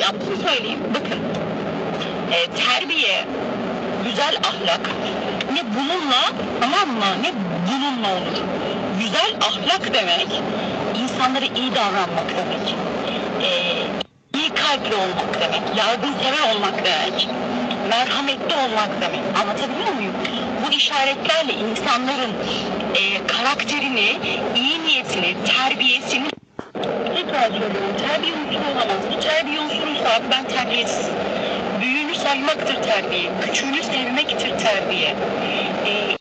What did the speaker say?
yaptığını söyleyeyim. Bakın. E, terbiye, güzel ahlak ne bununla tamam mı? Ne bununla olur. Güzel ahlak demek insanlara iyi davranmak demek. E, iyi kalpli olmak demek. Yardımsever olmak demek. Merhametli olmak demek. Anlatabiliyor muyum? Bu işaretlerle insanların e, karakterini, iyi niyetini, terbiyesini Tekrar söylüyorum, terbiye unsuru olamaz. Bu terbiye unsuruysa abi ben terbiyesizim. Büyüğünü saymaktır terbiye, küçüğünü sevmektir terbiye. Ee,